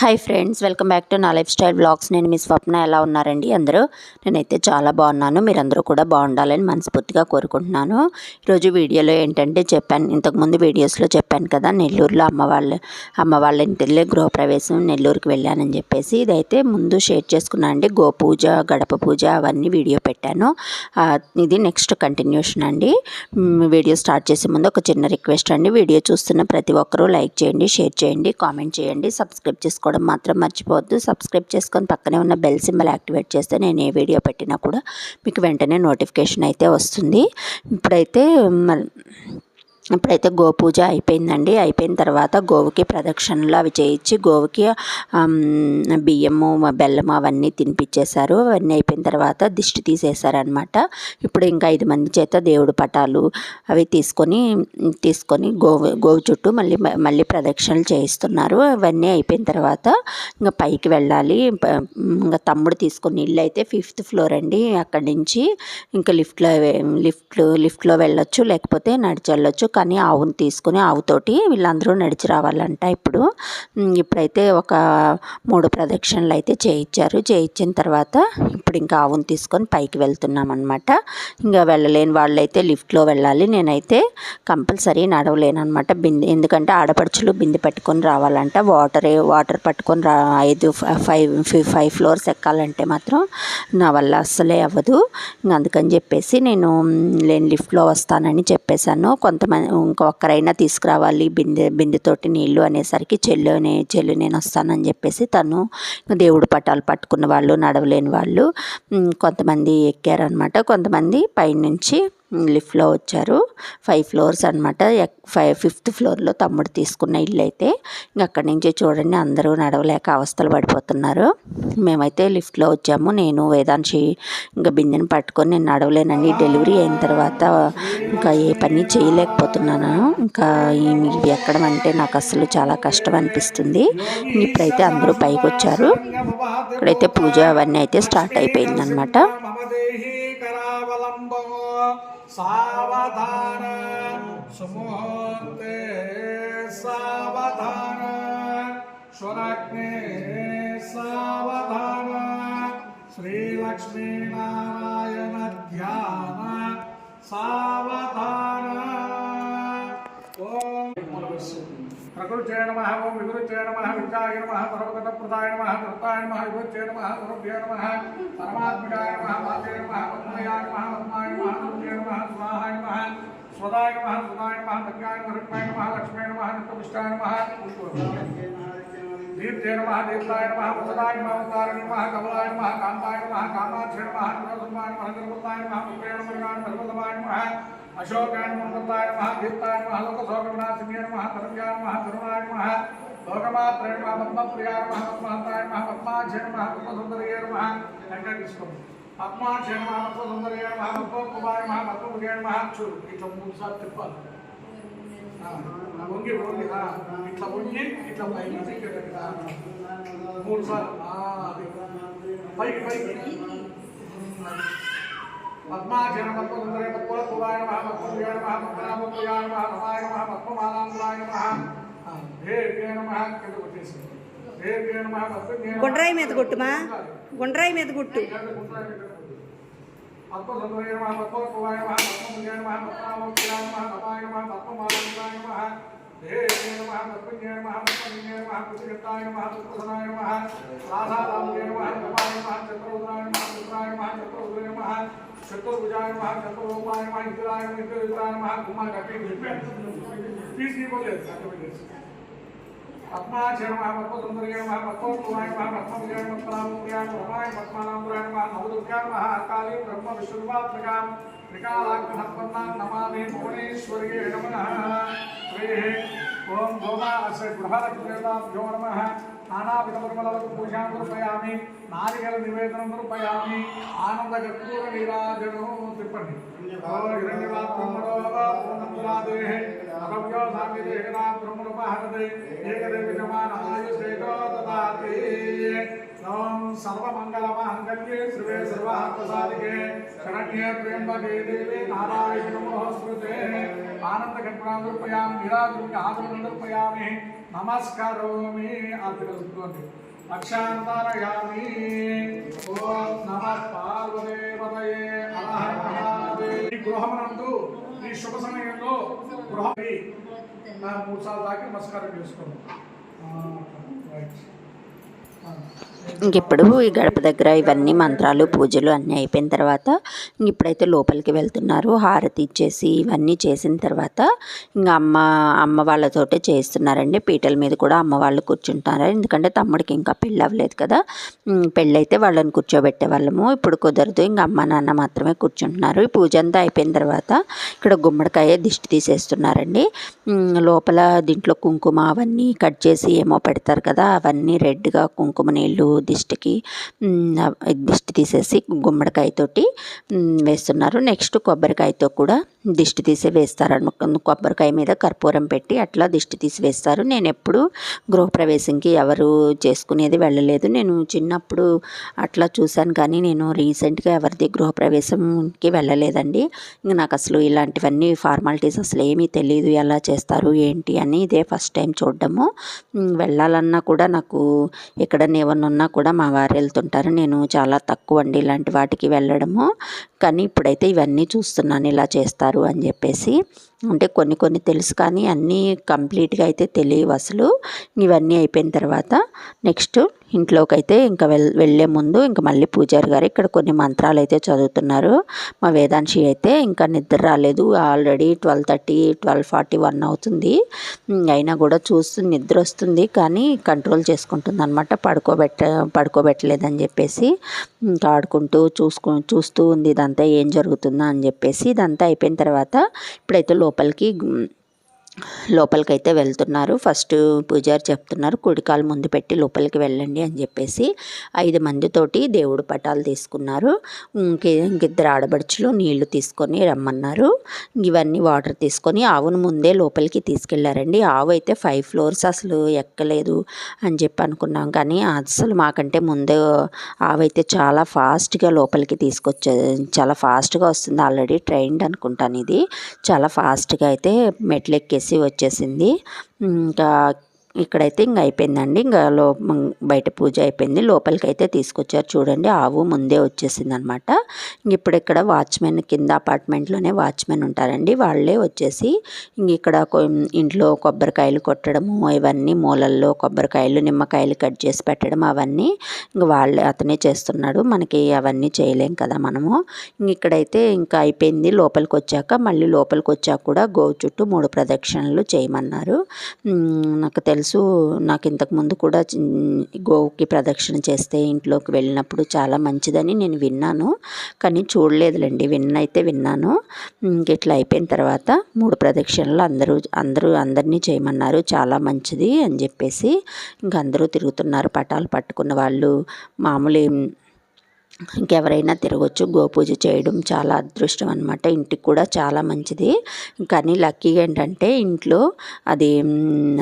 Hi friends welcome back to నా life style blogs నేను మీ స్వప్న ఎలా ఉన్నారండి అందరూ? నేనైతే చాలా బాగున్నాను. మీరందరూ కూడా బాగుండాలని మనస్ఫూర్తిగా కోరుకుంటున్నాను. ఈరోజు వీడియోలో ఏంటంటే చెప్పాను. ఇంతకుముందు వీడియోస్లో చెప్పాను కదా నెల్లూరులో అమ్మ వాళ్ళ అమ్మ వాళ్ళ ఇంటిలో గృహప్రవేశం నెల్లూరుకి వెళ్ళానని చెప్పేసి ఇదైతే ముందు షేర్ చేసుకున్నాను అండి. గోపూజ గడప పూజ అవన్నీ వీడియో పెట్టాను. ఇది నెక్స్ట్ కంటిన్యూషన్ అండి. వీడియో స్టార్ట్ చేసే ముందు ఒక చిన్న రిక్వెస్ట్ అండి. వీడియో చూస్తున్న ప్రతి ఒక్కరూ లైక్ చేయండి షేర్ చేయండి కామెంట్ చేయండి సబ్స్క్రైబ్ చేసుకోవడం మాత్రం మర్చిపోవద్దు. సబ్స్క్రైబ్ చేసుకొని పక్కనే ఉన్న బెల్ సింబల్ యాక్టివేట్ చేస్తే నేను ఏ వీడియో పెట్టినా కూడా మీకు వెంటనే నోటిఫికేషన్ అయితే వస్తుంది. ఇప్పుడైతే మ- ఇప్పుడైతే గోపూజ అయిపోయిందండి. అయిపోయిన తర్వాత గోవుకి ప్రదక్షిణలు అవి చేయించి గోవుకి బియ్యము బెల్లము అవన్నీ తినిపించేశారు అవన్నీ అయిపోయిన తర్వాత దిష్టి తీసేశారనమాట ఇప్పుడు ఇంకా ఐదు మంది చేత దేవుడు పటాలు అవి తీసుకొని తీసుకొని గోవు గోవు చుట్టూ మళ్ళీ మళ్ళీ ప్రదక్షిణలు చేయిస్తున్నారు. అవన్నీ అయిపోయిన తర్వాత ఇంకా పైకి వెళ్ళాలి. ఇంకా తమ్ముడు తీసుకొని ఇల్లు అయితే ఫిఫ్త్ ఫ్లోర్ అండి. అక్కడి నుంచి ఇంకా లిఫ్ట్లో లిఫ్ట్లు లిఫ్ట్లో వెళ్ళొచ్చు లేకపోతే నడిచి వెళ్ళొచ్చు కానీ ఆవుని తీసుకొని ఆవుతోటి వీళ్ళందరూ నడిచి రావాలంట. ఇప్పుడు ఇప్పుడైతే ఒక మూడు ప్రదక్షిణలు అయితే చేయించారు. చేయించిన తర్వాత ఇప్పుడు ఇంకా ఆవుని తీసుకొని పైకి వెళ్తున్నాం అనమాట ఇంకా వెళ్ళలేని వాళ్ళైతే లిఫ్ట్లో వెళ్ళాలి. నేనైతే కంపల్సరీ నడవలేనమాట బిందె ఎందుకంటే ఆడపడుచులు బిందె పట్టుకొని రావాలంట. వాటర్ వాటర్ పట్టుకొని రా ఐదు ఫైవ్ ఫైవ్ ఫ్లోర్స్ ఎక్కాలంటే మాత్రం నా వల్ల అస్సలే అవ్వదు. ఇంకా అందుకని చెప్పేసి నేను నేను లేని లిఫ్ట్లో వస్తానని చెప్పేశాను. కొంతమంది ఇంకొకరైనా తీసుకురావాలి బిందె బిందెతోటి నీళ్ళు అనేసరికి చెల్లు నే చెల్లు నేను వస్తానని చెప్పేసి తను దేవుడు పటాలు పట్టుకున్న వాళ్ళు నడవలేని వాళ్ళు కొంతమంది ఎక్కారనమాట కొంతమంది పైనుంచి లిఫ్ట్లో వచ్చారు. ఫైవ్ ఫ్లోర్స్ అనమాట ఫైవ్ ఫిఫ్త్ ఫ్లోర్లో తమ్ముడు తీసుకున్న ఇల్లు అయితే ఇంక అక్కడి నుంచి చూడండి అందరూ నడవలేక అవస్థలు పడిపోతున్నారు. మేమైతే లిఫ్ట్లో వచ్చాము. నేను వేదాంశి ఇంకా బిందెని పట్టుకొని నేను నడవలేనండి. డెలివరీ అయిన తర్వాత ఇంకా ఏ పని చేయలేకపోతున్నాను. ఇంకా ఇవి ఎక్కడం అంటే నాకు అసలు చాలా కష్టం అనిపిస్తుంది. ఇప్పుడైతే అందరూ పైకి వచ్చారు ఇక్కడైతే పూజ అవన్నీ అయితే స్టార్ట్ అయిపోయిందనమాట करावलम्बो सावधान सुमोहते सावधान स्वराग्ने सावधान श्रीलक्ष्मीनारायण ध्यान सावधान। ప్రకృత్యై నమ ఓం వికృత్యై నమ విద్యాయ నమ సర్వగత ప్రదాయ నమ కర్తాయ నమ విభూత్యై నమ సర్వభ్యై నమ పరమాత్మకాయ నమ వాచే నమ పద్మయాయ నమ పద్మాయ నమ సూర్యై నమ స్వాహాయ నమ స్వదాయ నమ సుదాయ నమ ధన్యాయ నమ రుక్మాయ నమ లక్ష్మీ నమ నిత్యపుష్టాయ నమ దీప్తే నమ దీప్తాయ నమ వసదాయ నమ అవతారాయ నమ కమలాయ నమ కాంతాయ నమ కామాక్షయ నమ నిరసమాయ నమ నిరపతాయ నమ పుత్రేణ మృగాయ నిర్మలమాయ నమ అశోకాయ నమ అమృతాయ నమ దీప్తాయ నమ లోకశోకవినాశిన్య నమ ధర్మ్యాయ నమ కరుణాయ నమ లోకమాత్రాయ నమ పద్మప్రియాయ నమ పద్మహంతాయ నమ పద్మాక్షయ నమ పద్మసుందరియ నమ వెంకటేశ్వరం పద్మాక్షయ నమ పద్మసుందరియ నమ పద్మకుమాయ నమ పద్మపుర్యాయ నమ చూడు ఇట్లా మూడు సార్లు తిప్పాలి ఆ, వంగి వంగి ఆ, ఇట్లా వంగి ఇట్లా పైకి ఇక్కడ ఆ, మూడు పద్మాచరణ పద్మసుందరే పద్మకుమాయ నమ పద్మప్రియాయ నమ పద్మనాభప్రియాయ నమ రమాయ నమ. పద్మమాలాంబరాయ నమ దేవ్యే నమ దేవ్యే నమ. గుండ్రాయి మీద కొట్టుమా? గుండ్రాయి మీద కొట్టు. పద్మసుందరే నమ పద్మకుమాయ నమ పద్మపుర్యాయ నమ పద్మనాభప్రియాయ నమ రమాయ నమ పద్మమాలాంబరాయ నమ. దేవ్యే నమ పద్మజ్ఞే నమ పద్మజ్ఞే నమ పుత్రికృతాయ నమ పుత్రసనాయ నమ రాధారామజే నమ రమాయ నమ చంద్రరుద్రాయ నమ రుద్రాయ నమ చంద్రరుద్రే నమ చతుర్భుజాయ నమ చతుర్రూపాయ నమ ఇంద్రాయ నమ ఇంద్రరుద్రాయ నమ కుమార్ కట్టి తీసుకోలేదు పద్మాచర నమ పద్మసుందరియ నమ పద్మోత్వాయ నమ పద్మవిజయ నమ పద్మనాభప్రియాయ నమ రమాయ పద్మనాభరాయ నమ నవదుర్గా నమ అకాళీ బ్రహ్మ त्रिकालाग्रसम्पन्नां नमामि भुवनेश्वर्ये नमः। श्रीः ॐ गोमा अस्य गृहालक्ष्मीतां यो नमः। नानाविधपरिमलवत् पूजां कृपयामि नारिकेलनिवेदनं कृपयामि आनन्दकर्पूरनीराजनो तिप्पणि ब्रह्मणोपादेः ब्रह्मणोपहरते एकदेवि समानायुषेको సర్వమంగళమాంగళ్యే శివే సర్వార్థసాధికే శరణ్యే త్ర్యంబకే దేవే నారాయణ నమోస్తుతే ఆనందఘట్నాదృపయామి నిరాదృప్య ఆదరణదృపయామి నమస్కరోమి అర్థించుకోండి అక్షాంతరయామి ఓం నమ పార్వదేవతయే అరహర మహాదేవ్. ఈ గృహమునందు ఈ శుభ సమయంలో గృహి నా మూడు సార్లు దాకా నమస్కారం చేసుకోండి ఆ, రైట్. ఆ, ఇంక ఇప్పుడు ఈ గడప దగ్గర ఇవన్నీ మంత్రాలు పూజలు అన్నీ అయిపోయిన తర్వాత ఇంక ఇప్పుడైతే లోపలికి వెళ్తున్నారు. హారతి ఇచ్చేసి ఇవన్నీ చేసిన తర్వాత ఇంకా అమ్మ అమ్మ వాళ్ళతోటే చేస్తున్నారండి. పీటల మీద కూడా అమ్మ వాళ్ళు కూర్చుంటారు. ఎందుకంటే తమ్ముడికి ఇంకా పెళ్ళి అవ్వలేదు కదా. పెళ్ళైతే వాళ్ళని కూర్చోబెట్టే వాళ్ళము. ఇప్పుడు కుదరదు. ఇంకా అమ్మ నాన్న మాత్రమే కూర్చుంటున్నారు. ఈ పూజ అంతా అయిపోయిన తర్వాత ఇక్కడ గుమ్మడికాయ దిష్టి తీసేస్తున్నారండి. లోపల దీంట్లో కుంకుమ అవన్నీ కట్ చేసి ఏమో పెడతారు కదా. అవన్నీ రెడ్గా కుంకుమ నీళ్ళు దిష్టికి దిష్టి తీసేసి గుమ్మడికాయతోటి వేస్తున్నారు. నెక్స్ట్ కొబ్బరికాయతో కూడా దిష్టి తీసి వేస్తారు కొబ్బరికాయ మీద కర్పూరం పెట్టి అట్లా దిష్టి తీసి వేస్తారు. నేను ఎప్పుడు గృహప్రవేశంకి ఎవరు చేసుకునేది వెళ్ళలేదు. నేను చిన్నప్పుడు అట్లా చూశాను కానీ నేను రీసెంట్గా ఎవరిది గృహప్రవేశంకి వెళ్ళలేదండి. ఇంక నాకు అసలు ఇలాంటివన్నీ ఫార్మాలిటీస్ అసలు ఏమీ తెలియదు ఎలా చేస్తారు ఏంటి అని ఇదే ఫస్ట్ టైం చూడడము. వెళ్ళాలన్నా కూడా నాకు ఎక్కడన్నా ఏమన్నా ఉన్నా కూడా మా వారు వెళ్తుంటారు. నేను చాలా తక్కువ అండి ఇలాంటి వాటికి వెళ్ళడము. కానీ ఇప్పుడైతే ఇవన్నీ చూస్తున్నాను ఇలా చేస్తారు అని చెప్పేసి అంటే కొన్ని కొన్ని తెలుసు కానీ అన్నీ కంప్లీట్గా అయితే తెలియవు అసలు. ఇవన్నీ అయిపోయిన తర్వాత నెక్స్ట్ ఇంట్లోకి అయితే ఇంకా వెల్ వెళ్ళే ముందు ఇంకా మళ్ళీ పూజారి గారు ఇక్కడ కొన్ని మంత్రాలు అయితే చదువుతున్నారు. మా వేదాంశి అయితే ఇంకా నిద్ర రాలేదు. Already twelve thirty twelve forty one అవుతుంది. అయినా కూడా చూస్తూ నిద్ర వస్తుంది కానీ కంట్రోల్ చేసుకుంటుంది అనమాట పడుకోబెట్ట పడుకోబెట్టలేదని చెప్పేసి ఇంకా ఆడుకుంటూ చూసుకు చూస్తూ ఉంది ఇదంతా ఏం జరుగుతుందో అని చెప్పేసి ఇదంతా అయిపోయిన తర్వాత ఇప్పుడైతే లోపలికి ఉమ్, లోపలికైతే వెళ్తున్నారు. ఫస్ట్ పూజారి చెప్తున్నారు కుడికాలు ముందు పెట్టి లోపలికి వెళ్ళండి అని చెప్పేసి ఐదు మందితోటి దేవుడు పటాలు తీసుకున్నారు. ఇంకే ఇంకిద్దరు ఆడబడుచులు నీళ్ళు తీసుకొని రమ్మన్నారు. ఇవన్నీ వాటర్ తీసుకొని ఆవును ముందే లోపలికి తీసుకెళ్ళారండి. ఆవు అయితే ఫైవ్ ఫ్లోర్స్ అసలు ఎక్కలేదు అని చెప్పి అనుకున్నాం. కానీ అసలు మాకంటే ముందే ఆవు అయితే చాలా ఫాస్ట్గా లోపలికి తీసుకొచ్చే చాలా ఫాస్ట్గా వస్తుంది. ఆల్రెడీ ట్రైన్డ్ అనుకుంటాను ఇది. చాలా ఫాస్ట్గా అయితే మెట్లు ఎక్కేసి వచ్చేసింది. ఇంకా ఇక్కడైతే ఇంక అయిపోయిందండి. ఇంకా లో బయట పూజ అయిపోయింది. లోపలికి అయితే తీసుకొచ్చారు చూడండి. ఆవు ముందే వచ్చేసింది అనమాట ఇప్పుడు ఇక్కడ వాచ్మెన్ కింద అపార్ట్మెంట్లోనే వాచ్మెన్ ఉంటారండి. వాళ్ళే వచ్చేసి ఇంక ఇక్కడ ఇంట్లో కొబ్బరికాయలు కొట్టడము ఇవన్నీ మూలల్లో కొబ్బరికాయలు నిమ్మకాయలు కట్ చేసి పెట్టడం అవన్నీ ఇంక వాళ్ళే అతనే చేస్తున్నాడు. మనకి అవన్నీ చేయలేం కదా మనము. ఇంక ఇక్కడైతే ఇంకా అయిపోయింది. లోపలికి వచ్చాక మళ్ళీ లోపలికి వచ్చాక కూడా గోవు చుట్టూ మూడు ప్రదక్షిణలు చేయమన్నారు. నాకు తెలుసు నాకు ఇంతకు ముందు కూడా గోవుకి ప్రదక్షిణ చేస్తే ఇంట్లోకి వెళ్ళినప్పుడు చాలా మంచిదని నేను విన్నాను. కానీ చూడలేదులేండి. విన్నైతే విన్నాను. ఇంక ఇట్లా అయిపోయిన తర్వాత మూడు ప్రదక్షిణలు అందరూ అందరూ అందరినీ చేయమన్నారు. చాలా మంచిది అని చెప్పేసి ఇంక అందరూ తిరుగుతున్నారు. పటాలు పట్టుకున్న వాళ్ళు మామూలు ఇంకెవరైనా తిరగచ్చు. గోపూజ చేయడం చాలా అదృష్టం అనమాట ఇంటికి కూడా చాలా మంచిది. కానీ లక్కీగా ఏంటంటే ఇంట్లో అది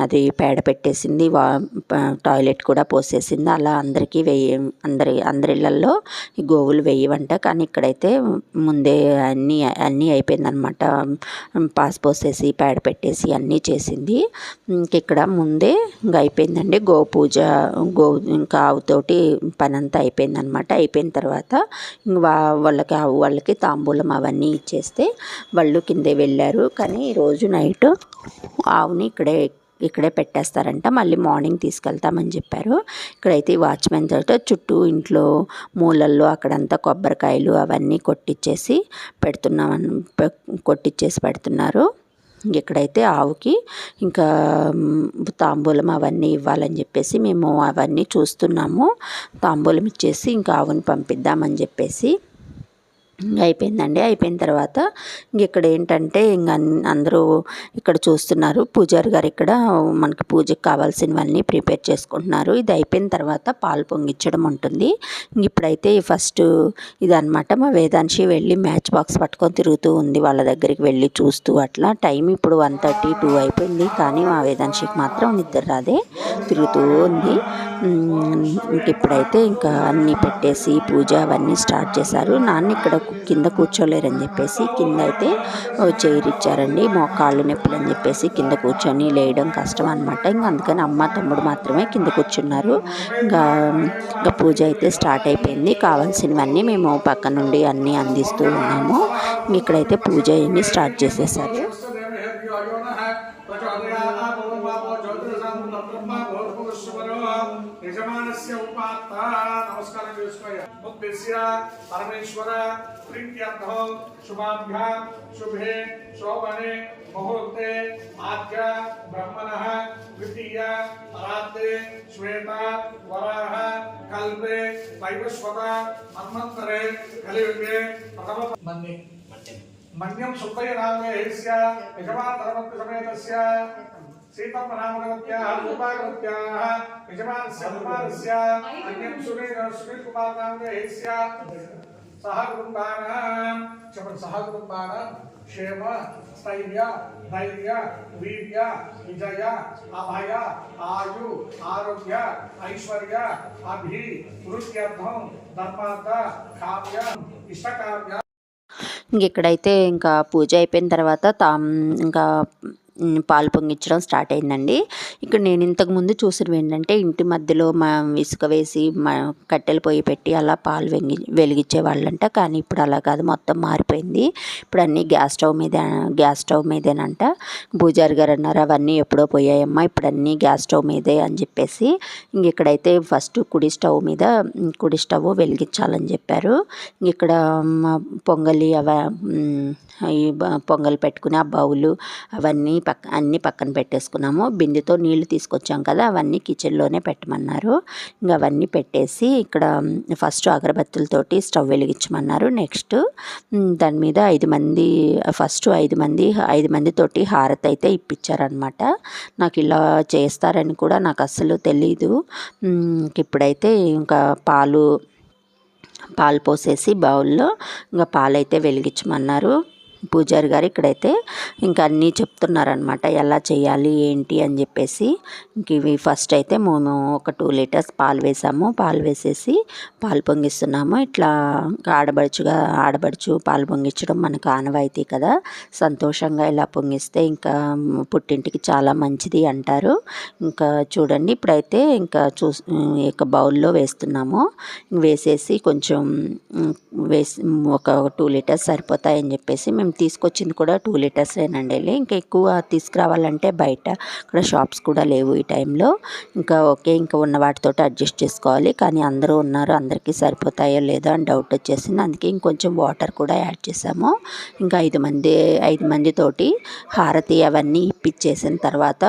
అది పేడ పెట్టేసింది వా టాయిలెట్ కూడా పోసేసింది. అలా అందరికీ వెయ్యి అందరి అందరిళ్ళల్లో ఈ గోవులు వెయ్యవంట. కానీ ఇక్కడైతే ముందే అన్నీ అన్నీ అయిపోయిందనమాట పాస్ పోసేసి పేడ పెట్టేసి అన్నీ చేసింది. ఇక్కడ ముందే ఇంకా అయిపోయిందండి గోపూజ గో ఇంకా ఆవుతోటి పని అంతా అయిపోయిందనమాట అయిపోయిన తర్వాత తర్వాత వా- వాళ్ళకి ఆవు వాళ్ళకి తాంబూలం అవన్నీ ఇచ్చేస్తే వాళ్ళు కిందే వెళ్ళారు. కానీ రోజు నైట్ ఆవుని ఇక్కడే ఇక్కడే పెట్టేస్తారంట. మళ్ళీ మార్నింగ్ తీసుకెళ్తామని చెప్పారు. ఇక్కడైతే ఈ వాచ్మెన్ తోట చుట్టూ ఇంట్లో మూలల్లో అక్కడంతా కొబ్బరికాయలు అవన్నీ కొట్టించేసి పెడుతున్నామని కొట్టించేసి పెడుతున్నారు. ఇక్కడైతే ఆవుకి ఇంకా తాంబూలం అవన్నీ ఇవ్వాలని చెప్పేసి మేము అవన్నీ చూస్తున్నాము. తాంబూలం ఇచ్చేసి ఇంకా ఆవుని పంపిద్దామని చెప్పేసి అయిపోయిందండి. అయిపోయిన తర్వాత ఇంక ఇక్కడ ఏంటంటే ఇంకా అందరూ ఇక్కడ చూస్తున్నారు. పూజారి గారు ఇక్కడ మనకి పూజకి కావాల్సినవన్నీ ప్రిపేర్ చేసుకుంటున్నారు. ఇది అయిపోయిన తర్వాత పాలు పొంగిచ్చడం ఉంటుంది. ఇప్పుడైతే ఫస్ట్ ఇదనమాట మా వేదాంశి వెళ్ళి మ్యాచ్ బాక్స్ పట్టుకొని తిరుగుతూ ఉంది వాళ్ళ దగ్గరికి వెళ్ళి చూస్తూ అట్లా. టైం ఇప్పుడు వన్ థర్టీ టూ అయిపోయింది. కానీ మా వేదాంశికి మాత్రం నిద్ర రాదే. తిరుగుతూ ఉంది. ఇంక ఇప్పుడైతే ఇంకా అన్నీ పెట్టేసి పూజ అవన్నీ స్టార్ట్ చేశారు. నాన్న ఇక్కడ కింద కూర్చోలేరని చెప్పేసి కింద అయితే చైర్ ఇచ్చారండి మోకాళ్ళు నొప్పులు అని చెప్పేసి కింద కూర్చొని లేయడం కష్టం అనమాట ఇంకా అందుకని అమ్మ తమ్ముడు మాత్రమే కింద కూర్చున్నారు. ఇంకా ఇంకా పూజ అయితే స్టార్ట్ అయిపోయింది. కావాల్సినవన్నీ మేము పక్క నుండి అన్నీ అందిస్తూ ఉన్నాము. ఇక్కడైతే పూజ అన్నీ స్టార్ట్ చేసేసారు. యజమానస్య ఉపాత్త నమస్కారం చేసుకోయ్య ముక్తిస్య పరమేశ్వర ప్రీత్యర్థం శుభాభ్యాం శుభే శోభనే ముహూర్తే ఆద్య బ్రహ్మణః ద్వితీయ పరాత్తే శ్వేత వరాహ కల్పే వైవస్వత మన్వంతరే కలియుగే ప్రథమ మన్ని मन्यम सुब्बय नामने हेस्या यजमान धर्मत्व समेतस्य, सीतम नामगत्याः रूपागत्याः यजमान सन्मानस्य अन्यम सुनील सुनील कुमार नामने हेस्या सह कुटुम्बानां क्षमं सह कुटुम्बानां क्षेम, स्थैर्य, धैर्य, वीर्य, विजय, अभय, आयु, आरोग्य, ऐश्वर्य, अभि वृत्त्यर्थं धर्मार्थ काव्य इष्टकाव्य ఇంక ఇక్కడైతే ఇంకా పూజ అయిపోయిన తర్వాత తా ఇంకా పాలు పొంగించడం స్టార్ట్ అయిందండి. ఇక్కడ నేను ఇంతకుముందు చూసినవి ఏంటంటే ఇంటి మధ్యలో మా ఇసుక వేసి మా కట్టెలు పొయ్యి పెట్టి అలా పాలు వెంగి వెలిగించే వాళ్ళంట కానీ ఇప్పుడు అలా కాదు మొత్తం మారిపోయింది. ఇప్పుడు అన్నీ గ్యాస్ స్టవ్ మీద గ్యాస్ స్టవ్ మీదేనంట. పూజారి గారు అన్నారు అవన్నీ ఎప్పుడో పోయాయమ్మా ఇప్పుడు అన్నీ గ్యాస్ స్టవ్ మీదే అని చెప్పేసి. ఇంక ఇక్కడైతే ఫస్ట్ కుడి స్టవ్ మీద కుడి స్టవ్ వెలిగించాలని చెప్పారు. ఇంక ఇక్కడ పొంగలి అవ ఈ పొంగల్ పెట్టుకుని ఆ బౌలు అవన్నీ పక్క అన్నీ పక్కన పెట్టేసుకున్నాము. బిందెతో నీళ్ళు తీసుకొచ్చాం కదా అవన్నీ కిచెన్లోనే పెట్టమన్నారు. ఇంకా అవన్నీ పెట్టేసి ఇక్కడ ఫస్ట్ అగరబత్తులతోటి స్టవ్ వెలిగించమన్నారు. నెక్స్ట్ దాని మీద ఐదు మంది ఫస్ట్ ఐదు మంది ఐదు మందితోటి హారతి అయితే ఇప్పించారనమాట నాకు ఇలా చేస్తారని కూడా నాకు అస్సలు తెలీదు. ఇప్పుడైతే ఇంకా పాలు పాలు పోసేసి బౌల్లో ఇంకా పాలైతే వెలిగించమన్నారు. పూజారి గారు ఇక్కడైతే ఇంకా అన్నీ చెప్తున్నారనమాట ఎలా చేయాలి ఏంటి అని చెప్పేసి. ఇంక ఇవి ఫస్ట్ అయితే మేము ఒక టూ లీటర్స్ పాలు వేసాము. పాలు వేసేసి పాలు పొంగిస్తున్నాము. ఇట్లా ఆడబడుచుగా ఆడబడుచు పాలు పొంగించడం మనకు ఆనవాయితీ కదా. సంతోషంగా ఇలా పొంగిస్తే ఇంకా పుట్టింటికి చాలా మంచిది అంటారు. ఇంకా చూడండి ఇప్పుడైతే ఇంకా చూ ఇక బౌల్లో వేస్తున్నాము. వేసేసి కొంచెం వేసి ఒక టూ లీటర్స్ సరిపోతాయని చెప్పేసి మేము తీసుకొచ్చింది కూడా టూ లీటర్సేనండి వెళ్ళి. ఇంకా ఎక్కువ తీసుకురావాలంటే బయట ఇక్కడ షాప్స్ కూడా లేవు ఈ టైంలో ఇంకా ఓకే ఇంకా ఉన్న వాటితో అడ్జస్ట్ చేసుకోవాలి. కానీ అందరూ ఉన్నారు అందరికీ సరిపోతాయో లేదో అని డౌట్ వచ్చేసింది. అందుకే ఇంకొంచెం వాటర్ కూడా యాడ్ చేసాము. ఇంకా ఐదు మంది ఐదు మందితోటి హారతి అవన్నీ ఇప్పించేసిన తర్వాత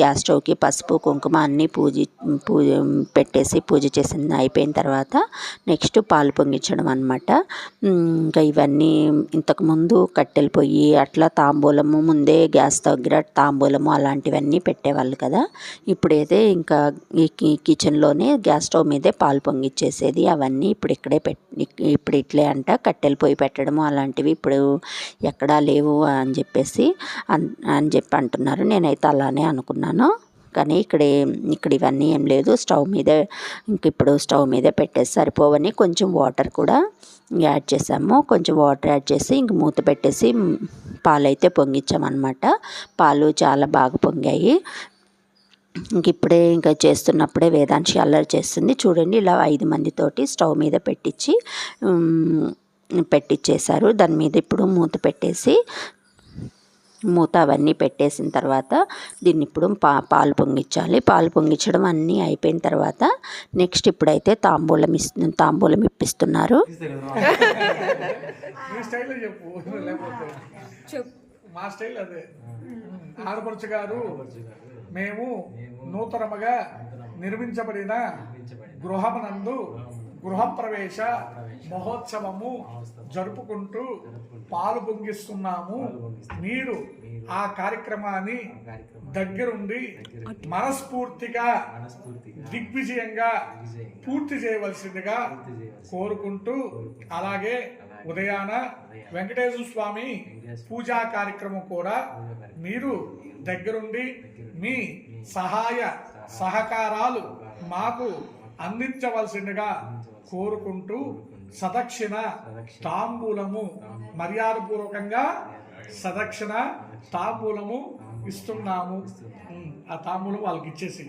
గ్యాస్ స్టవ్కి పసుపు కుంకుమ అన్నీ పూజ పూజ పెట్టేసి పూజ చేసిన అయిపోయిన తర్వాత నెక్స్ట్ పాలు పొంగించడం అనమాట ఇంకా ఇవన్నీ ముందు కట్టెల పొయ్యి అట్లా తాంబూలము ముందే గ్యాస్ దగ్గర తాంబూలము అలాంటివన్నీ పెట్టేవాళ్ళు కదా. ఇప్పుడైతే ఇంకా ఈ కిచెన్లోనే గ్యాస్ స్టవ్ మీదే పాలు పొంగిచ్చేసేది. అవన్నీ ఇప్పుడు ఇక్కడే పెట్ ఇప్పుడు ఇట్లే అంట కట్టెల పొయ్యి పెట్టడము అలాంటివి ఇప్పుడు ఎక్కడా లేవు అని చెప్పేసి అన్ అని చెప్పి అంటున్నారు. నేనైతే అలానే అనుకున్నాను. కానీ ఇక్కడ ఇక్కడ ఇవన్నీ ఏం లేదు. స్టవ్ మీదే ఇంక ఇప్పుడు స్టవ్ మీదే పెట్టేసి సరిపోవని కొంచెం వాటర్ కూడా యాడ్ చేసాము. కొంచెం వాటర్ యాడ్ చేసి ఇంక మూత పెట్టేసి మ్, పాలైతే పొంగించామన్నమాట. పాలు చాలా బాగా పొంగాయి. ఇంక ఇప్పుడే ఇంకా చేస్తున్నప్పుడే వేదాంశి అల్లరి చేస్తుంది. చూడండి ఇలా ఐదు మందితోటి స్టవ్ మీద పెట్టించి పెట్టించేశారు దాని మీద ఇప్పుడు మూత పెట్టేసి మూత అవన్నీ పెట్టేసిన తర్వాత దీన్ని ఇప్పుడు పా పాలు పొంగించాలి. పాలు పొంగించడం అన్నీ అయిపోయిన తర్వాత నెక్స్ట్ ఇప్పుడైతే తాంబూలం ఇస్తు తాంబూలం ఇప్పిస్తున్నారు. మా స్టైల్ అదే. ఆడపడుచు గారు మేము నూతనముగా నిర్మించబడిన గృహమునందు గృహప్రవేశ మహోత్సవము జరుపుకుంటూ పాలు పొంగిస్తున్నాము. మీరు ఆ కార్యక్రమాన్ని దగ్గరుండి మనస్ఫూర్తిగా దిగ్విజయంగా పూర్తి చేయవలసిందిగా కోరుకుంటూ అలాగే ఉదయాన వెంకటేశ్వర స్వామి పూజా కార్యక్రమం కూడా మీరు దగ్గరుండి మీ సహాయ సహకారాలు మాకు అందించవలసిందిగా కోరుకుంటూ సదక్షిణ తాంబూలము మర్యాదపూర్వకంగా సదక్షిణ తాంబూలము ఇస్తున్నాము. ఆ తాంబూలం వాళ్ళకి ఇచ్చేసి.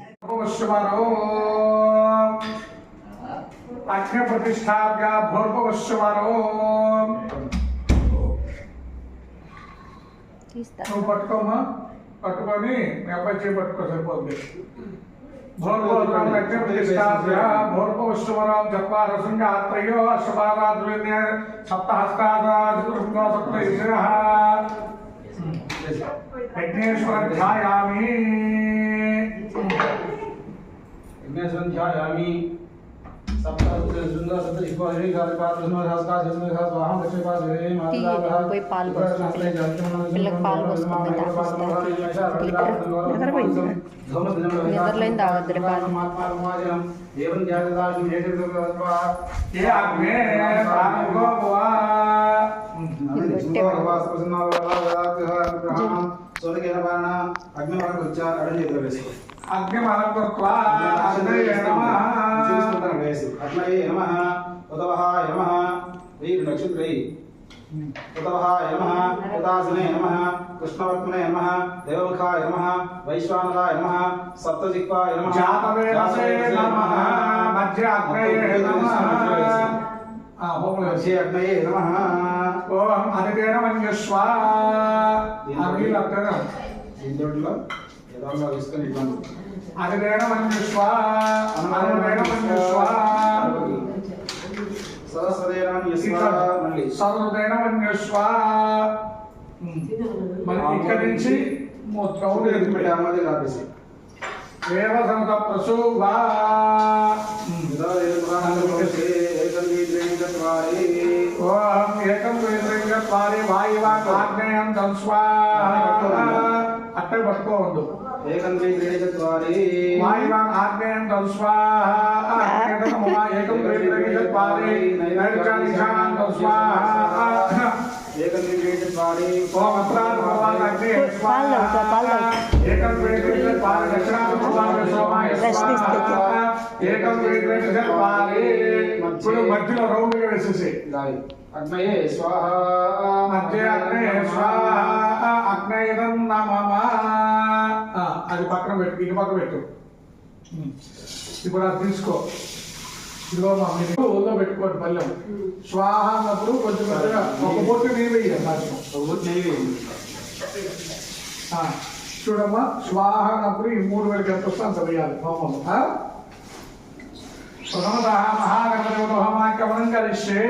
అగ్ని ప్రతిష్టాభ్య భూర్భవశ్వరో నువ్వు పట్టుకోమా పట్టుకొని మీ అబ్బాయి చేయి పట్టుకో సరిపోతుంది. भोर्भोविष्णुवरां चत्वारसिंहात्रयो अश्वपादाद्विन्य सप्तहस्तादादिकृष्णसप्तैशिरः यज्ञेश्वरं ध्यायामि यज्ञेश्वरं ध्यायामि పోయి పాలు పోసుకుంటే పిల్లకి పాలు పోసుకుంది నిద్రపోయింది. నిద్రలేని తాగద్దు పాలు. ఏవం ధ్యాయదాశం ఏ అగ్నే ప్రాణంగో భవ అగ్నివరం వేసుకో అగ్నిమలంకృత్వా అగ్నయే నమః. అగ్నయే నమ. ఉదవహాయ నమ. వెయ్యి నక్షత్రై ఉదవహాయ నమ. ఉదాసనే నమ. కృష్ణవర్త్మనే నమ. దేవముఖాయ నమ. వైశ్వానరాయ నమ. సప్తజిక్వాయ నమ. నమః. అగ్నయే నమః. అగ్నయే నమ. ఓం అదితేన మన్యస్వ అగ్ని అక్కడ ఇందులో ఏదో తీసుకొని ఇవ్వండి. అదితేన మన్యస్వ అదితేన మన్యస్వ సరస్వదేన మళ్ళీ సర్వదేన మన్యస్వ మరి ఇక్కడి నుంచి ఓం ఏకం వాయువా ఆగ్నేయం అట్టే పట్టుకోవద్దు. వాయువాన్ ఆగ్నేయం తస్వాహ ఏకం వేదరింగత్వారి నైర్జానిషాన్ అగ్నే పాలు తాగుతా, పాలు తాగుతా. ఏకం వేదరింగత్వారి దక్షిణాం భగవాన్ సోమాయ Rest ఇప్పుడు మధ్యలో రౌండ్గా వేసేసి అగ్నయే స్వాహ మధ్య అగ్నే స్వాహ అగ్నేయం నమః అది పక్కన పెట్టు ఇటు పక్కన పెట్టు ఇప్పుడు అది తీసుకో ఇదిగో మా మీరు ఊళ్ళో పెట్టుకోండి పల్లెం. స్వాహ అన్నప్పుడు కొంచెం కొద్దిగా ఒక బొట్టు నీళ్ళు వేయాలి చూడమ్మా స్వాహ అన్నప్పుడు ఈ మూడు వేలకి ఎంత వస్తే అంత వేయాలి. హోమం प्रथमतः महागणपतिगतो हमाक्यवनं करिष्ये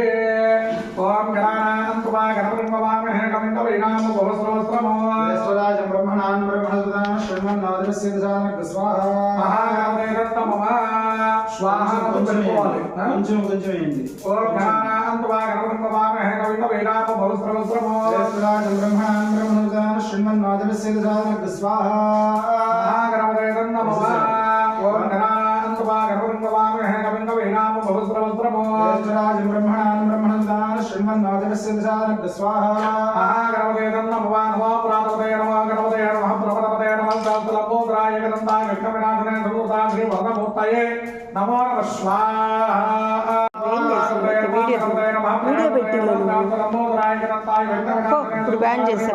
ॐ गणानां कुमा गणपतिर्मवामहे कविन्दवीनां बहुस्रोत्रमो स्वराजं ब्रह्मणां ब्रह्मसुतां शृण्वन्नादृश्य स्वाहा महागणपते दत्तमम स्वाहा కొంచెం కొంచెం ఏంటి ఓం గణానాం కుమా గణపతిర్మవామहे కవిन्दवीनां बहुस्रोत्रमో स्वराजं ब्रह्मणां ब्रह्मसुतां शृण्वन्नादृश्य स्वाहा महागणपते దశానక స్వాహ మహాగణపతిరం నమో నమో పురాతపతే నమో గణపతే నమః ప్రపదపతే నమః సహస్రలంబోదరాయ గణంతాయ విఘ్నవినాశనే సర్వదా శ్రీ వరదమూర్తయే నమో నమః స్వాహా. ఇప్పుడు బ్యాన్ చేసావు.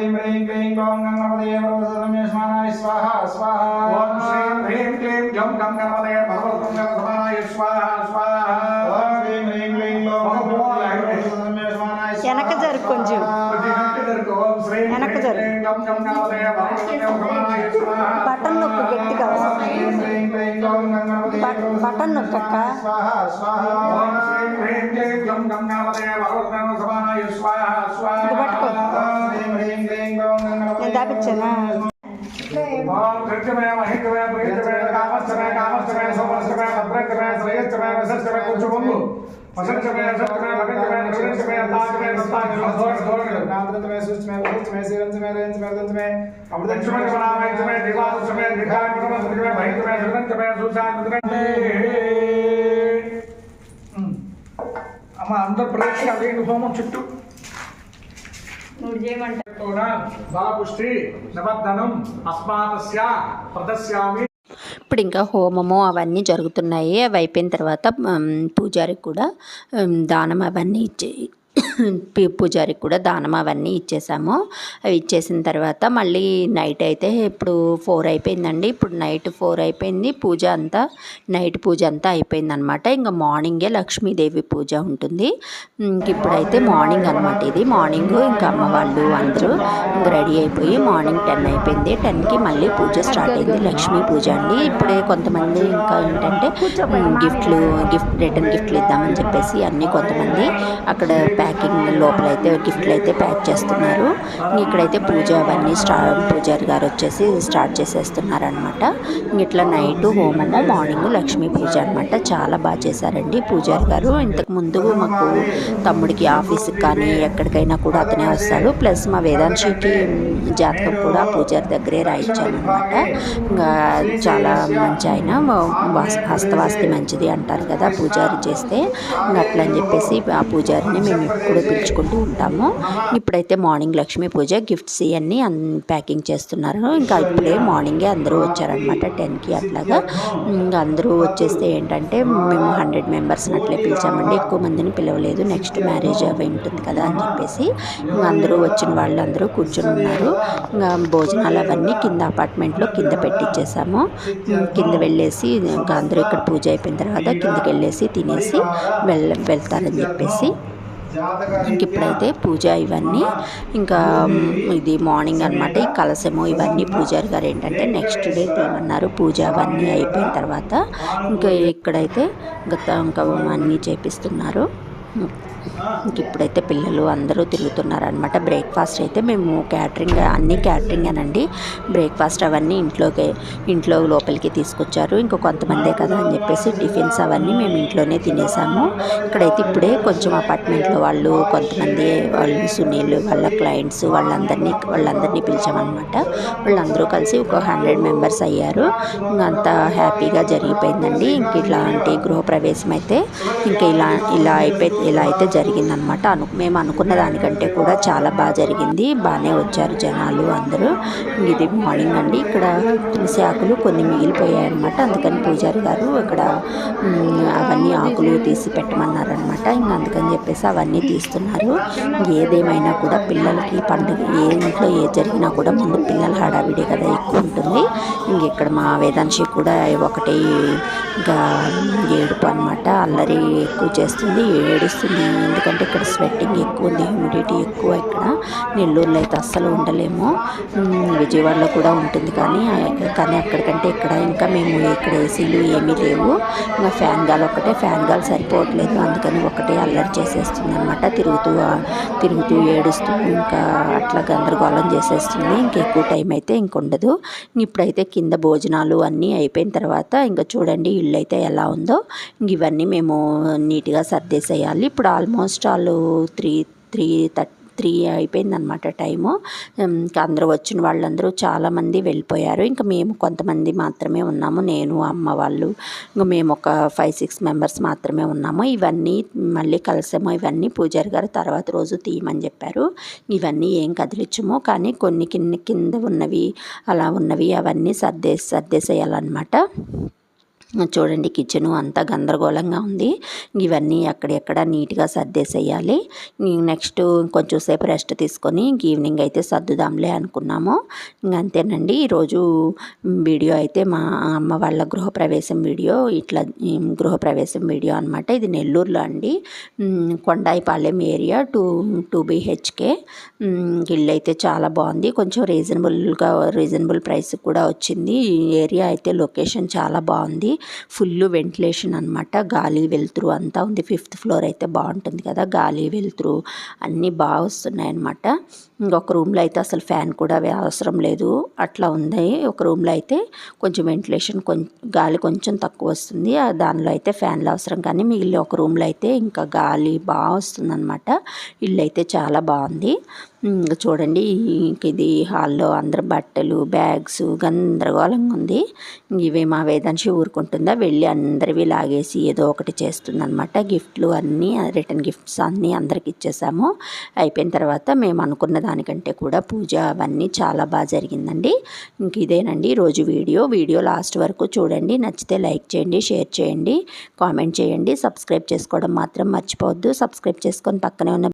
శ్రీం హ్రీం క్లీం గోం గంగపదే వరవసరమ్య స్వాహ समानाय स्वाहा स्वाहा ఓం శ్రీం హ్రీం క్లీం జం గం గణపతే భగవతం గణసమానాయ స్వాహ స్వాహ ఓం శ్రీం హ్రీం క్లీం లోం ఒక పోవాలి. समानाय వెనక జరుగు కొంచెం ఓం శ్రీం వెనక్కి హ్రీం జరుగు. క్లీం జం గం గణపతే భగవతం గణసమానాయ స్వాహ బటన్ నొక్కు గట్టిగా బటన్ నొక్కక్క. పట్టుకో. నేను దాపించానా ఓం కృత్యమే మహిత్యమే ప్రీత్యమే కామస్థమే కామస్థమే సమస్తమే భద్రత్యమే శ్రేయస్థమే వసస్తమే కొంచెం ముందు వసంతమే వసంతమే భగంతమే నిరుంచమే తాకమే దత్తాకమే ధోర ధోరణి. నామృతమే సూక్ష్మే వృత్మే శీలంచమే రేంచమే దంచమే అమృతక్షమే మనామయచమే దివాసమే దిఘాకృతమే సృజమే భయంతమే సురంచమే సూసాకృతమే అమ్మ అందరు ప్రేక్షకులు అదేంటి హోమం చుట్టూ. నువ్వు నిబద్ధనం అస్మాతస్య ప్రదస్యామి ఇప్పుడు ఇంకా హోమము అవన్నీ జరుగుతున్నాయి. అవి అయిపోయిన తర్వాత పూజారికి కూడా దానం అవన్నీ ఇచ్చే పూజారికి కూడా దానం అవన్నీ ఇచ్చేసాము. అవి ఇచ్చేసిన తర్వాత మళ్ళీ నైట్ అయితే ఇప్పుడు ఫోర్ అయిపోయిందండి. ఇప్పుడు నైట్ ఫోర్ అయిపోయింది. పూజ అంతా నైట్ పూజ అంతా అయిపోయిందనమాట. ఇంకా మార్నింగే లక్ష్మీదేవి పూజ ఉంటుంది. ఇంక ఇప్పుడైతే మార్నింగ్ అనమాట ఇది. మార్నింగ్ ఇంకా అమ్మ వాళ్ళు అందరూ ఇంకా రెడీ అయిపోయి మార్నింగ్ టెన్ అయిపోయింది. టెన్కి మళ్ళీ పూజ స్టార్ట్ అయింది. లక్ష్మీ పూజ అండి. ఇప్పుడే కొంతమంది ఇంకా ఏంటంటే గిఫ్ట్లు గిఫ్ట్ రిటర్న్ గిఫ్ట్లు ఇద్దామని చెప్పేసి అన్నీ కొంతమంది అక్కడ ప్యాకింగ్ లోపల అయితే గిఫ్ట్లు అయితే ప్యాక్ చేస్తున్నారు. ఇక్కడైతే పూజ అవన్నీ స్టా పూజారి గారు వచ్చేసి స్టార్ట్ చేసేస్తున్నారు అనమాట ఇట్లా నైట్ హోమము మార్నింగ్ లక్ష్మీ పూజ అనమాట చాలా బాగా చేశారండి పూజారి గారు. ఇంతకు ముందు మాకు తమ్ముడికి ఆఫీస్కి కానీ ఎక్కడికైనా కూడా అతనే వస్తాడు. ప్లస్ మా వేదాంశికి జాతకం కూడా పూజారి దగ్గరే రాయించానమాట ఇంకా చాలా మంచి ఆయన. హస్తవాస్తి మంచిది అంటారు కదా పూజారి చేస్తే. ఇంకా అట్లా అని చెప్పేసి ఆ పూజారిని మేము ఎప్పుడు పిలుచుకుంటూ ఉంటాము. ఇప్పుడైతే మార్నింగ్ లక్ష్మీ పూజ గిఫ్ట్స్ ఇవన్నీ అన్ ప్యాకింగ్ చేస్తున్నారు. ఇంకా ఇప్పుడే మార్నింగే అందరూ వచ్చారనమాట టెన్కి అట్లాగా. ఇంకా అందరూ వచ్చేస్తే ఏంటంటే మేము హండ్రెడ్ మెంబర్స్ని అట్లే పిలిచామండి. ఎక్కువ మందిని పిలవలేదు. నెక్స్ట్ మ్యారేజ్ అవి ఉంటుంది కదా అని చెప్పేసి. ఇంకా అందరూ వచ్చిన వాళ్ళు అందరూ కూర్చొని ఉన్నారు. ఇంకా భోజనాలు అవన్నీ కింద అపార్ట్మెంట్లో కింద పెట్టించేసాము కింద వెళ్ళేసి ఇంకా అందరూ ఇక్కడ పూజ అయిపోయిన తర్వాత కిందకి వెళ్ళేసి తినేసి వెళ్ళ వెళ్తారని చెప్పేసి. ఇంక ఇప్పుడైతే పూజ ఇవన్నీ ఇంకా ఇది మార్నింగ్ అనమాట ఈ కలశము ఇవన్నీ పూజారి గారు ఏంటంటే నెక్స్ట్ డే ఏమన్నారు పూజ అవన్నీ అయిపోయిన తర్వాత ఇంకా ఇక్కడైతే గత ఇంకా అన్నీ చేపిస్తున్నారు. ఇంక ఇప్పుడైతే పిల్లలు అందరూ తిరుగుతున్నారు అనమాట బ్రేక్ఫాస్ట్ అయితే మేము క్యాటరింగ్ అన్ని క్యాటరింగేనండి బ్రేక్ఫాస్ట్ అవన్నీ ఇంట్లోకి ఇంట్లో లోపలికి తీసుకొచ్చారు. ఇంకా కొంతమందే కదా అని చెప్పేసి టిఫిన్స్ అవన్నీ మేము ఇంట్లోనే తినేసాము. ఇక్కడైతే ఇప్పుడే కొంచెం అపార్ట్మెంట్లో వాళ్ళు కొంతమంది వాళ్ళు సునీల్ వాళ్ళ క్లయింట్స్ వాళ్ళందరినీ వాళ్ళందరినీ పిలిచామన్నమాట. వాళ్ళందరూ కలిసి ఒక హండ్రెడ్ మెంబర్స్ అయ్యారు. ఇంకా హ్యాపీగా జరిగిపోయిందండి. ఇంక ఇట్లాంటి గృహప్రవేశం అయితే ఇంకా ఇలా ఇలా అయిపోయి ఇలా అయితే జరిగిందనమాట అను మేము అనుకున్న దానికంటే కూడా చాలా బాగా జరిగింది. బాగానే వచ్చారు జనాలు అందరూ. ఇది మార్నింగ్ అండి. ఇక్కడ తులసి ఆకులు కొన్ని మిగిలిపోయాయి అనమాట అందుకని పూజారి గారు ఇక్కడ అవన్నీ ఆకులు తీసి పెట్టమన్నారనమాట ఇంకా అందుకని చెప్పేసి అవన్నీ తీస్తున్నారు. ఏదేమైనా కూడా పిల్లలకి పండుగ ఏ ఇంట్లో ఏ జరిగినా కూడా ముందు పిల్లల హడావిడి కదా ఎక్కువ ఉంటుంది. ఇంక ఇక్కడ మా వేదాంశి కూడా ఒకటి ఇంకా ఏడుపు అనమాట అల్లరి ఎక్కువ చేస్తుంది ఏడుస్తుంది. ఎందుకంటే ఇక్కడ స్వెట్టింగ్ ఎక్కువ ఉంది హ్యూమిడిటీ ఎక్కువ ఇక్కడ. నెల్లూరులో అయితే అస్సలు ఉండలేము. విజయవాడలో కూడా ఉంటుంది కానీ కానీ అక్కడికంటే ఇక్కడ ఇంకా మేము ఇక్కడ ఏసీలు ఏమీ లేవు. ఇంకా ఫ్యాన్ గాలి ఒకటే ఫ్యాన్ గాలి సరిపోవట్లేదు. అందుకని ఒకటే అల్లరి చేసేస్తుంది అనమాట తిరుగుతూ తిరుగుతూ ఏడుస్తూ ఇంకా అట్లా గందరగోళం చేసేస్తుంది. ఇంకెక్కువ టైం అయితే ఇంక ఉండదు. ఇప్పుడైతే కింద భోజనాలు అన్నీ అయిపోయిన తర్వాత ఇంకా చూడండి ఇల్లు అయితే ఎలా ఉందో. ఇంక ఇవన్నీ మేము నీట్గా సర్దేసేయాలి. ఇప్పుడు ఆల్మోస్ట్ వాళ్ళు త్రీ త్రీ థర్టీ త్రీ అయిపోయిందనమాట టైము. ఇంకా అందరూ వచ్చిన వాళ్ళందరూ చాలామంది వెళ్ళిపోయారు. ఇంకా మేము కొంతమంది మాత్రమే ఉన్నాము. నేను అమ్మ వాళ్ళు ఇంకా మేము ఒక ఫైవ్ సిక్స్ మెంబర్స్ మాత్రమే ఉన్నాము. ఇవన్నీ మళ్ళీ కలిసాము. ఇవన్నీ పూజారి గారు తర్వాత రోజు తీయమని చెప్పారు. ఇవన్నీ ఏం కదిలించము కానీ కొన్ని కింద కింద ఉన్నవి అలా ఉన్నవి అవన్నీ సర్దే సర్దేసేయాలన్నమాట. చూడండి కిచెను అంతా గందరగోళంగా ఉంది. ఇవన్నీ ఎక్కడెక్కడ నీట్గా సర్దేసేయాలి. నెక్స్ట్ కొంచెం సేపు రెస్ట్ తీసుకొని ఈవినింగ్ అయితే సర్దుదాంలే అనుకున్నాము. అంతేనండి. ఈరోజు వీడియో అయితే మా అమ్మ వాళ్ళ గృహప్రవేశం వీడియో ఇట్లా గృహప్రవేశం వీడియో అనమాట ఇది నెల్లూరులో అండి. Kondayipalem area two two BHK. ఇల్లు అయితే చాలా బాగుంది. కొంచెం రీజనబుల్గా రీజనబుల్ ప్రైస్ కూడా వచ్చింది. ఈ ఏరియా అయితే లొకేషన్ చాలా బాగుంది. ఫుల్ వెంటిలేషన్ అనమాట గాలి వెలుతురు అంతా ఉంది. ఫిఫ్త్ ఫ్లోర్ అయితే బాగుంటుంది కదా. గాలి వెలుతురు అన్నీ బాగా వస్తున్నాయి అనమాట ఇంకొక రూమ్లో అయితే అసలు ఫ్యాన్ కూడా అవసరం లేదు. అట్లా ఉంది. ఒక రూమ్లో అయితే కొంచెం వెంటిలేషన్ కొంచెం గాలి కొంచెం తక్కువ వస్తుంది. ఆ దానిలో అయితే ఫ్యాన్లు అవసరం. కానీ మిగిలిన ఒక రూమ్లో అయితే ఇంకా గాలి బాగా వస్తుంది అనమాట ఇల్లు అయితే చాలా బాగుంది. చూడండి ఇంక ఇది హాల్లో అందరు బట్టలు బ్యాగ్స్ గందరగోళంగా ఉంది. ఇవే మా వేదాంశి ఊరుకుంటుందా? వెళ్ళి అందరివి లాగేసి ఏదో ఒకటి చేస్తుందనమాట గిఫ్ట్లు అన్నీ రిటర్న్ గిఫ్ట్స్ అన్నీ అందరికి ఇచ్చేసాము. అయిపోయిన తర్వాత మేము అనుకున్న దానికంటే కూడా పూజ అవన్నీ చాలా బాగా జరిగిందండి. ఇంక ఇదేనండి రోజు వీడియో. వీడియో లాస్ట్ వరకు చూడండి. నచ్చితే లైక్ చేయండి షేర్ చేయండి కామెంట్ చేయండి. సబ్స్క్రైబ్ చేసుకోవడం మాత్రం మర్చిపోవద్దు. సబ్స్క్రైబ్ చేసుకొని పక్కనే ఉన్న